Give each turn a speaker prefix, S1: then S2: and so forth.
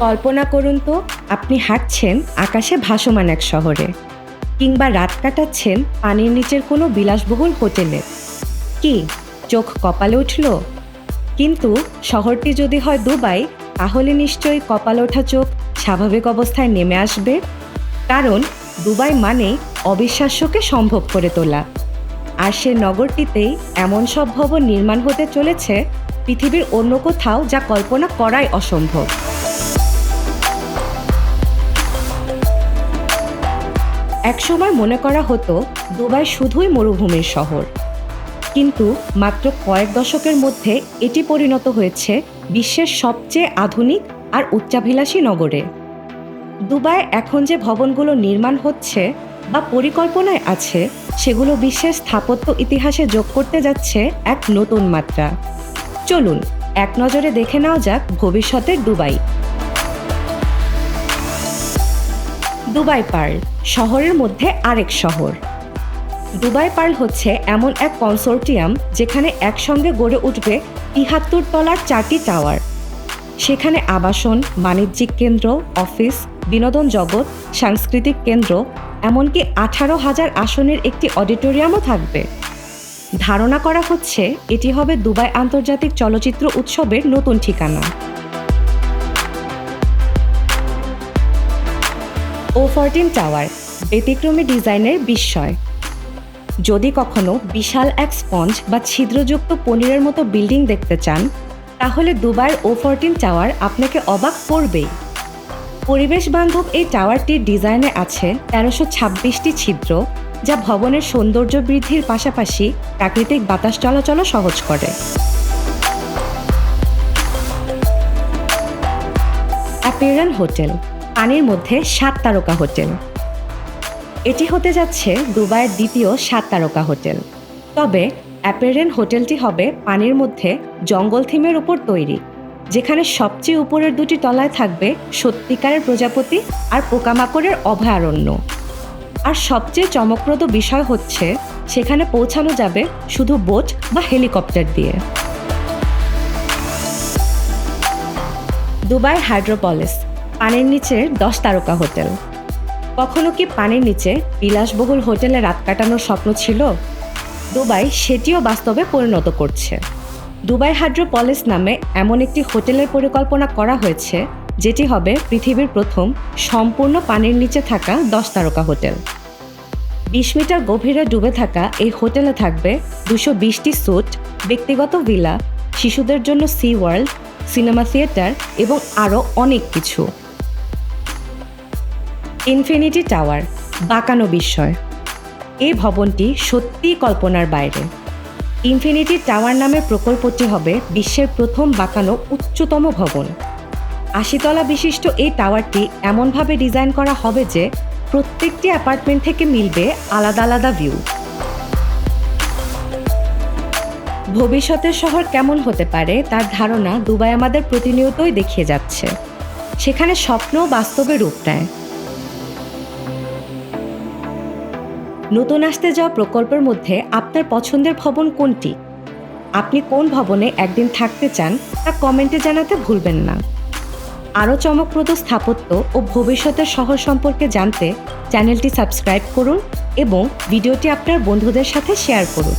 S1: কল্পনা করুন তো, আপনি হাঁটছেন আকাশে ভাসমান এক শহরে কিংবা রাত কাটাচ্ছেন পানির নিচের কোনো বিলাসবহুল হোটেলে। কি, চোখ কপালে উঠল? কিন্তু শহরটি যদি হয় দুবাই, তাহলে নিশ্চয়ই কপাল ওঠা চোখ স্বাভাবিক অবস্থায় নেমে আসবে। কারণ দুবাই মানে অবিশ্বাস্যকে সম্ভব করে তোলা। আর সে নগরটিতেই এমন সব ভবন নির্মাণ হতে চলেছে পৃথিবীর অন্য কোথাও যা কল্পনা করাই অসম্ভব। একসময় মনে করা হতো দুবাই শুধুই মরুভূমির শহর। কিন্তু মাত্র কয়েক দশকের মধ্যে এটি পরিণত হয়েছে বিশ্বের সবচেয়ে আধুনিক আর উচ্চাভিলাষী নগরে। দুবাই এখন যে ভবনগুলো নির্মাণ হচ্ছে বা পরিকল্পনায় আছে, সেগুলো বিশ্বের স্থাপত্য ইতিহাসে যোগ করতে যাচ্ছে এক নতুন মাত্রা। চলুন, এক নজরে দেখে নেওয়া যাক ভবিষ্যতের দুবাই। দুবাই পার্ল, শহরের মধ্যে আরেক শহর। দুবাই পার্ল হচ্ছে এমন এক কনসোর্টিয়াম যেখানে একসঙ্গে গড়ে উঠবে তিহাত্তর তলার চারটি টাওয়ার। সেখানে আবাসন, বাণিজ্যিক কেন্দ্র, অফিস, বিনোদন জগৎ, সাংস্কৃতিক কেন্দ্র, এমনকি আঠারো হাজার আসনের একটি অডিটোরিয়ামও থাকবে। ধারণা করা হচ্ছে এটি হবে দুবাই আন্তর্জাতিক চলচ্চিত্র উৎসবের নতুন ঠিকানা। ও ফরটিন টাওয়ার ব্যতিক্রমী ডিজাইনের বিস্ময়। যদি কখনো বিশাল এক স্পঞ্জ বা ছিদ্রযুক্ত পনিরের মতো বিল্ডিং দেখতে চান, তাহলে দুবাইয়ের ও ফরটিন টাওয়ার আপনাকে অবাক করবেই। পরিবেশ বান্ধব এই টাওয়ারটির ডিজাইনে আছে তেরোশো ছাব্বিশটি ছিদ্র, যা ভবনের সৌন্দর্য বৃদ্ধির পাশাপাশি প্রাকৃতিক বাতাস চলাচলও সহজ করে। অ্যাপিরান হোটেল পানির মধ্যে সাত তারকা হোটেল। এটি হতে যাচ্ছে দুবাইয়ের দ্বিতীয় সাত তারকা হোটেল। তবে অ্যাপেরেন হোটেলটি হবে পানির মধ্যে জঙ্গল থিমের উপর তৈরি, যেখানে সবচেয়ে উপরের দুটি তলায় থাকবে সত্যিকারের প্রজাপতি আর পোকামাকড়ের অভয়ারণ্য। আর সবচেয়ে চমকপ্রদ বিষয় হচ্ছে, সেখানে পৌঁছানো যাবে শুধু বোট বা হেলিকপ্টার দিয়ে। দুবাই হাইড্রোপলিস পানির নিচের দশ তারকা হোটেল। কখনো কি পানির নিচে বিলাসবহুল হোটেলে রাত কাটানোর স্বপ্ন ছিল? দুবাই সেটিও বাস্তবে পরিণত করছে। দুবাই হাইড্রোপলিস নামে এমন একটি হোটেলের পরিকল্পনা করা হয়েছে, যেটি হবে পৃথিবীর প্রথম সম্পূর্ণ পানির নিচে থাকা দশ তারকা হোটেল। বিশ মিটার গভীরে ডুবে থাকা এই হোটেলে থাকবে দুশো বিশটি স্যুট, ব্যক্তিগত ভিলা, শিশুদের জন্য সি ওয়ার্ল্ড সিনেমা থিয়েটার এবং আরও অনেক কিছু। ইনফিনিটি টাওয়ার, বাঁকানো বিস্ময়। এই ভবনটি সত্যিই কল্পনার বাইরে। ইনফিনিটি টাওয়ার নামে প্রকল্পটি হবে বিশ্বের প্রথম বাঁকানো উচ্চতম ভবন। আশিতলা বিশিষ্ট এই টাওয়ারটি এমনভাবে ডিজাইন করা হবে যে প্রত্যেকটি অ্যাপার্টমেন্ট থেকে মিলবে আলাদা আলাদা ভিউ। ভবিষ্যতের শহর কেমন হতে পারে তার ধারণা দুবাই আমাদের প্রতিনিয়তই দেখিয়ে যাচ্ছে। সেখানে স্বপ্ন বাস্তবে রূপ নেয়। নতুন আসতে যাওয়া প্রকল্পের মধ্যে আপনার পছন্দের ভবন কোনটি? আপনি কোন ভবনে একদিন থাকতে চান তা কমেন্টে জানাতে ভুলবেন না। আরও চমকপ্রদ স্থাপত্য ও ভবিষ্যতের শহর সম্পর্কে জানতে চ্যানেলটি সাবস্ক্রাইব করুন এবং ভিডিওটি আপনার বন্ধুদের সাথে শেয়ার করুন।